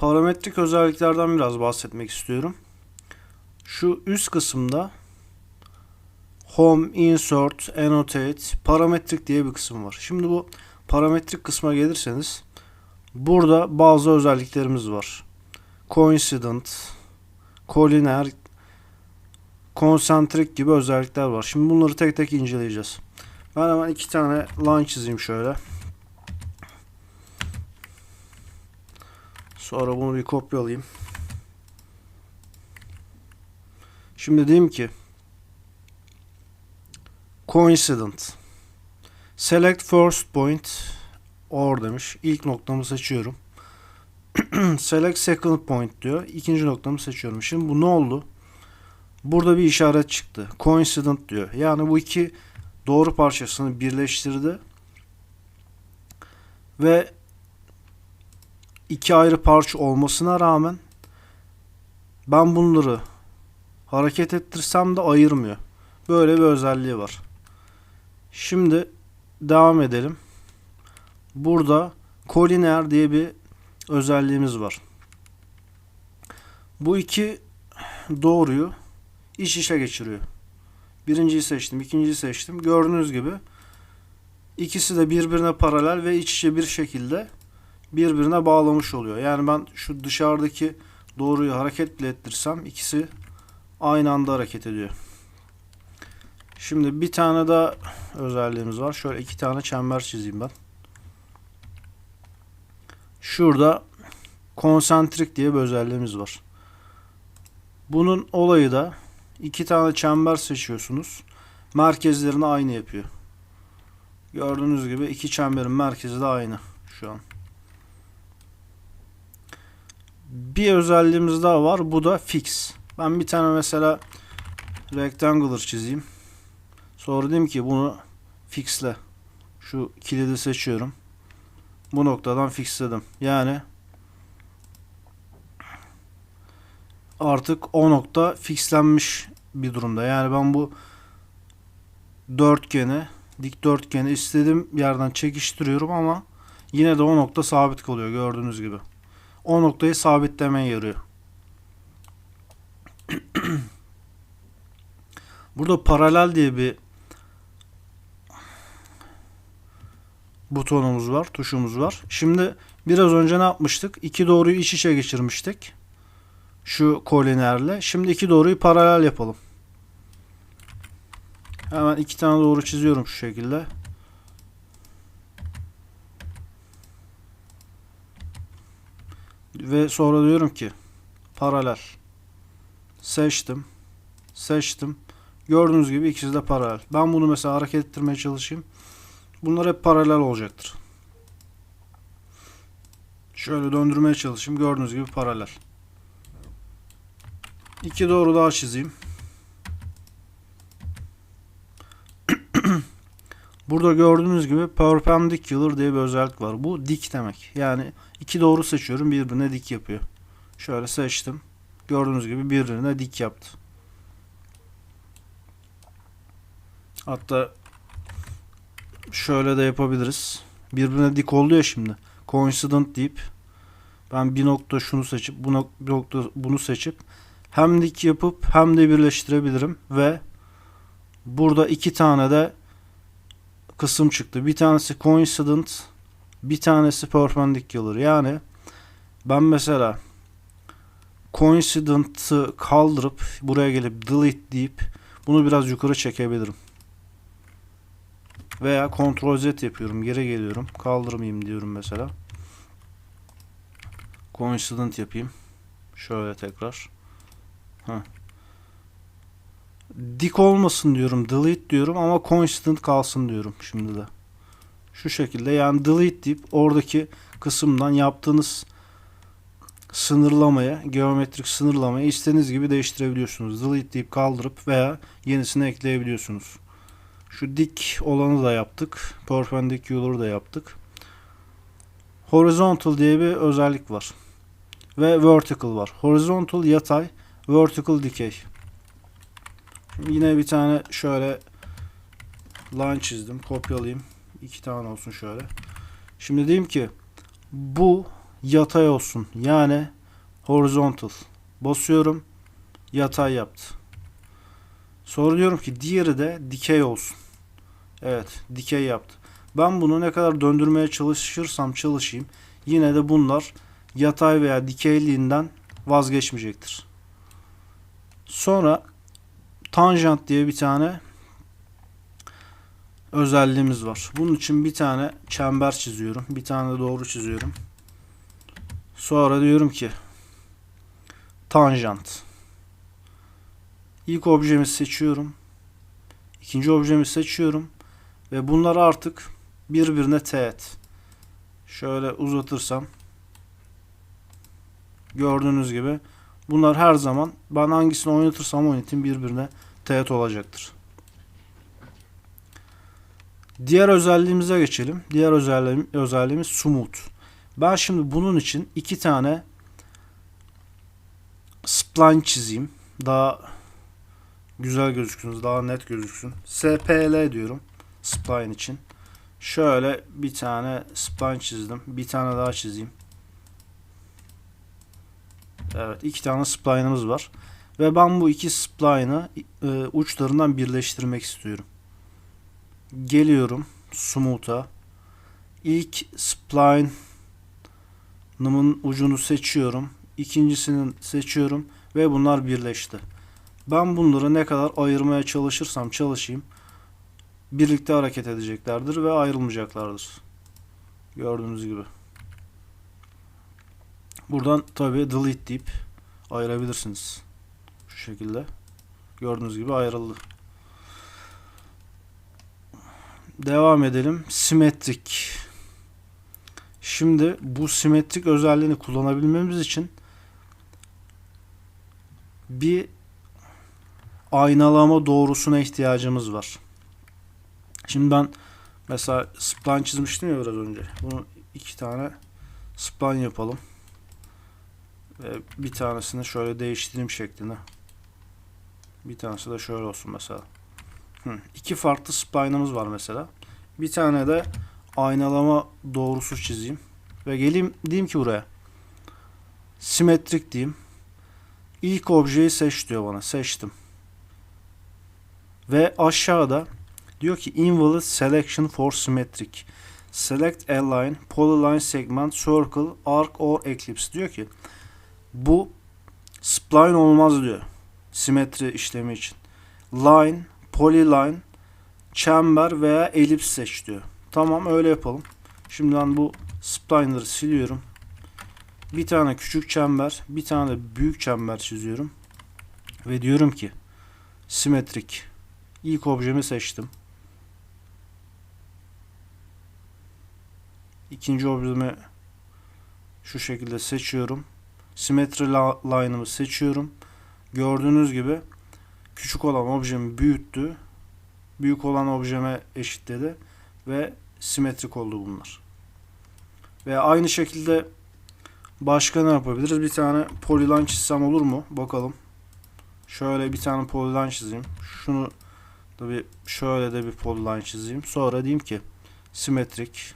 Parametrik özelliklerden biraz bahsetmek istiyorum. Şu üst kısımda Home, Insert, Annotate, Parametrik diye bir kısım var. Şimdi bu parametrik kısma gelirseniz burada bazı özelliklerimiz var. Coincident, Collinear, Concentric gibi özellikler var. Şimdi bunları tek tek inceleyeceğiz. Ben hemen iki tane line çizeyim şöyle. Sonra bunu bir kopyalayayım. Şimdi diyeyim ki coincident select first point or demiş. İlk noktamı seçiyorum. select second point diyor. İkinci noktamı seçiyorum. Şimdi bu ne oldu? Burada bir işaret çıktı. Coincident diyor. Yani bu iki doğru parçasını birleştirdi. Ve iki ayrı parça olmasına rağmen ben bunları hareket ettirsem de ayırmıyor. Böyle bir özelliği var. Şimdi devam edelim. Burada collinear diye bir özelliğimiz var. Bu iki doğruyu iç içe geçiriyor. Birinciyi seçtim, ikinciyi seçtim. Gördüğünüz gibi ikisi de birbirine paralel ve iç içe bir şekilde birbirine bağlamış oluyor. Yani ben şu dışarıdaki doğruyu hareket ettirsem ikisi aynı anda hareket ediyor. Şimdi bir tane daha özelliğimiz var. Şöyle iki tane çember çizeyim ben. Şurada konsantrik diye bir özelliğimiz var. Bunun olayı da iki tane çember seçiyorsunuz. Merkezlerini aynı yapıyor. Gördüğünüz gibi iki çemberin merkezi de aynı şu an. Bir özelliğimiz daha var. Bu da fix. Ben bir tane mesela rectangular çizeyim. Sonra diyeyim ki bunu fixle. Şu kilidi seçiyorum. Bu noktadan fixledim. Yani artık o nokta fixlenmiş bir durumda. Yani ben bu dörtgeni, dikdörtgeni istediğim yerden çekiştiriyorum ama yine de o nokta sabit kalıyor gördüğünüz gibi. O noktayı sabitlemeye yarıyor. Burada paralel diye bir butonumuz var, tuşumuz var. Şimdi biraz önce ne yapmıştık? İki doğruyu iç içe geçirmiştik. Şu kolinerle. Şimdi iki doğruyu paralel yapalım. Hemen iki tane doğru çiziyorum şu şekilde. Ve sonra diyorum ki paralel. Seçtim. Seçtim. Gördüğünüz gibi ikisi de paralel. Ben bunu mesela hareket ettirmeye çalışayım. Bunlar hep paralel olacaktır. Şöyle döndürmeye çalışayım. Gördüğünüz gibi paralel. İki doğru daha çizeyim. Burada gördüğünüz gibi perpendicular diye bir özellik var. Bu dik demek. Yani iki doğru seçiyorum birbirine dik yapıyor. Şöyle seçtim. Gördüğünüz gibi birbirine dik yaptı. Hatta şöyle de yapabiliriz. Birbirine dik oldu ya şimdi. Coincident deyip ben bir nokta şunu seçip bu nokta bunu seçip hem dik yapıp hem de birleştirebilirim ve burada iki tane de kısım çıktı. Bir tanesi coincident, bir tanesi perpendicular. Yani ben mesela coincident'ı kaldırıp buraya gelip delete deyip bunu biraz yukarı çekebilirim. Veya Ctrl Z yapıyorum. Geri geliyorum. Kaldırmayayım diyorum mesela. Coincident yapayım. Şöyle tekrar. Heh. Dik olmasın diyorum. Delete diyorum ama coincident kalsın diyorum şimdi de. Şu şekilde yani delete deyip oradaki kısımdan yaptığınız sınırlamaya, geometrik sınırlamayı istediğiniz gibi değiştirebiliyorsunuz. Delete deyip kaldırıp veya yenisini ekleyebiliyorsunuz. Şu dik olanı da yaptık. Perpendicular'ı da yaptık. Horizontal diye bir özellik var. Ve vertical var. Horizontal yatay, vertical dikey. Yine bir tane şöyle line çizdim. Kopyalayayım. İki tane olsun şöyle. Şimdi diyeyim ki bu yatay olsun. Yani horizontal. Basıyorum. Yatay yaptı. Sonra diyorum ki diğeri de dikey olsun. Evet, dikey yaptı. Ben bunu ne kadar döndürmeye çalışırsam çalışayım yine de bunlar yatay veya dikeyliğinden vazgeçmeyecektir. Sonra tangent diye bir tane özelliğimiz var. Bunun için bir tane çember çiziyorum. Bir tane doğru çiziyorum. Sonra diyorum ki tangent. İlk objemi seçiyorum. İkinci objemi seçiyorum. Ve bunları artık birbirine teğet. Şöyle uzatırsam gördüğünüz gibi bunlar her zaman ben hangisini oynatırsam oynatayım birbirine teğet olacaktır. Diğer özelliğimize geçelim. Diğer özelliğim, özelliğimiz smooth. Ben şimdi bunun için iki tane spline çizeyim. Daha güzel gözüksün, daha net gözüksün. SPL diyorum spline için. Şöyle bir tane spline çizdim. Bir tane daha çizeyim. Evet, iki tane spline'ımız var. Ve ben bu iki spline'ı e, uçlarından birleştirmek istiyorum. Geliyorum Smooth'a. İlk spline'ımın ucunu seçiyorum. İkincisini seçiyorum ve bunlar birleşti. Ben bunları ne kadar ayırmaya çalışırsam çalışayım birlikte hareket edeceklerdir ve ayrılmayacaklardır. Gördüğünüz gibi. Buradan tabi delete deyip ayırabilirsiniz. Şu şekilde. Gördüğünüz gibi ayrıldı. Devam edelim. Simetrik. Şimdi bu simetrik özelliğini kullanabilmemiz için bir aynalama doğrusuna ihtiyacımız var. Şimdi ben mesela spline çizmiştim ya biraz önce. Bunu iki tane spline yapalım. Ve bir tanesini şöyle değiştireyim şeklinde. Bir tanesi de şöyle olsun mesela. Hı. İki farklı spline'ımız var mesela. Bir tane de aynalama doğrusu çizeyim. Ve geleyim diyeyim ki buraya. Simetrik diyeyim. İlk objeyi seç diyor bana. Seçtim. Ve aşağıda diyor ki invalid selection for symmetric. Select a line, polyline segment, circle, arc or ellipse diyor ki bu spline olmaz diyor. Simetri işlemi için. Line, polyline, çember veya elips seç diyor. Tamam öyle yapalım. Şimdi ben bu spline'ları siliyorum. Bir tane küçük çember, bir tane de büyük çember çiziyorum. Ve diyorum ki simetrik. İlk objemi seçtim. İkinci objemi şu şekilde seçiyorum. Simetri line'ımı seçiyorum. Gördüğünüz gibi küçük olan objemi büyüttü. Büyük olan objeme eşitledi ve simetrik oldu bunlar. Ve aynı şekilde başka ne yapabiliriz? Bir tane polyline çizsem olur mu? Bakalım. Şöyle bir tane polyline çizeyim. Şunu da bir şöyle de bir polyline çizeyim. Sonra diyeyim ki simetrik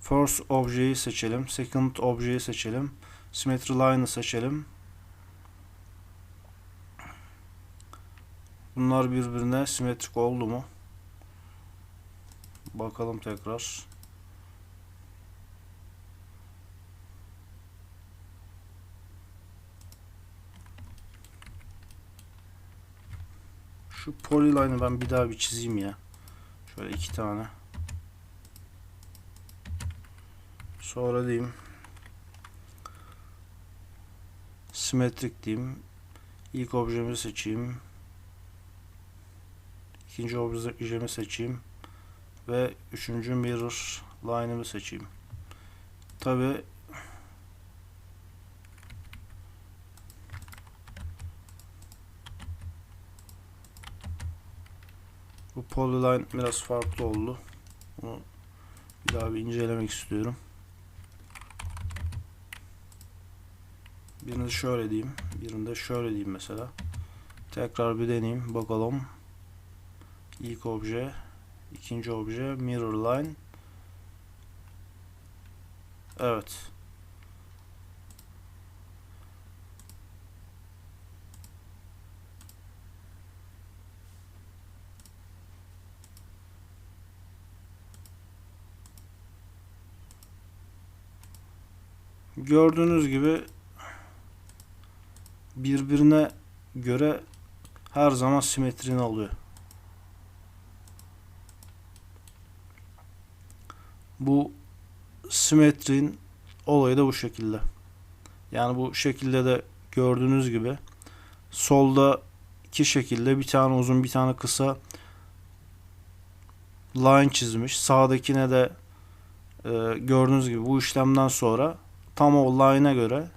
First objeyi seçelim. Second objeyi seçelim. Symmetry line'ı seçelim. Bunlar birbirine simetrik oldu mu? Bakalım tekrar. Şu polyline'ı ben bir daha bir çizeyim ya. Şöyle iki tane. Sonra diyeyim. Simetrik diyeyim. İlk objemi seçeyim. İkinci objemi seçeyim. Ve üçüncü mirror line'ımı seçeyim. Tabi bu polyline biraz farklı oldu. Bunu bir daha bir incelemek istiyorum. Birini şöyle diyeyim. Birini de şöyle diyeyim mesela. Tekrar bir deneyeyim. Bakalım. İlk obje. ikinci obje. Mirror line. Evet. Gördüğünüz gibi birbirine göre her zaman simetrini alıyor. Bu simetrin olayı da bu şekilde. Yani bu şekilde de gördüğünüz gibi solda iki şekilde bir tane uzun bir tane kısa line çizmiş. Sağdakine de e, gördüğünüz gibi bu işlemden sonra tam o line'a göre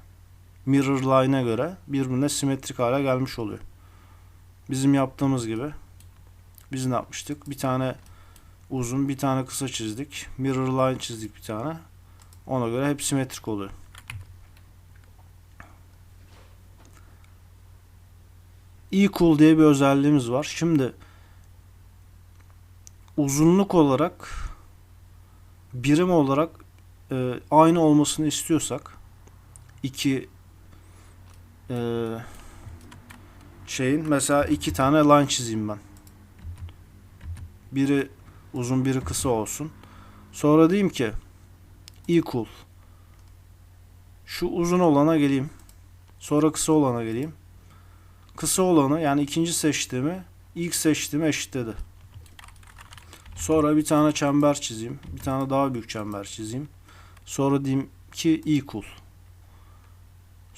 mirror line'a göre birbirine simetrik hale gelmiş oluyor. Bizim yaptığımız gibi biz ne yapmıştık? Bir tane uzun bir tane kısa çizdik. Mirror line çizdik bir tane. Ona göre hep simetrik oluyor. Equal diye bir özelliğimiz var. Şimdi uzunluk olarak birim olarak e, aynı olmasını istiyorsak iki e, şeyin mesela iki tane line çizeyim ben. Biri uzun biri kısa olsun. Sonra diyeyim ki equal şu uzun olana geleyim. Sonra kısa olana geleyim. Kısa olanı yani ikinci seçtiğimi ilk seçtiğimi eşitledi. Sonra bir tane çember çizeyim. Bir tane daha büyük çember çizeyim. Sonra diyeyim ki equal.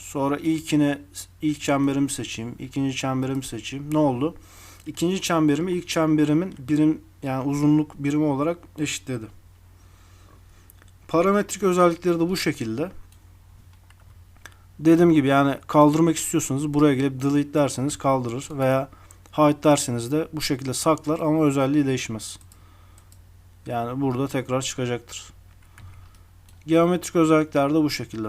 Sonra ilkini ilk çemberimi seçeyim. ikinci çemberimi seçeyim. Ne oldu? İkinci çemberimi ilk çemberimin birim yani uzunluk birimi olarak eşitledi. Parametrik özellikleri de bu şekilde. Dediğim gibi yani kaldırmak istiyorsanız buraya gelip delete derseniz kaldırır veya hide derseniz de bu şekilde saklar ama özelliği değişmez. Yani burada tekrar çıkacaktır. Geometrik özellikler de bu şekilde.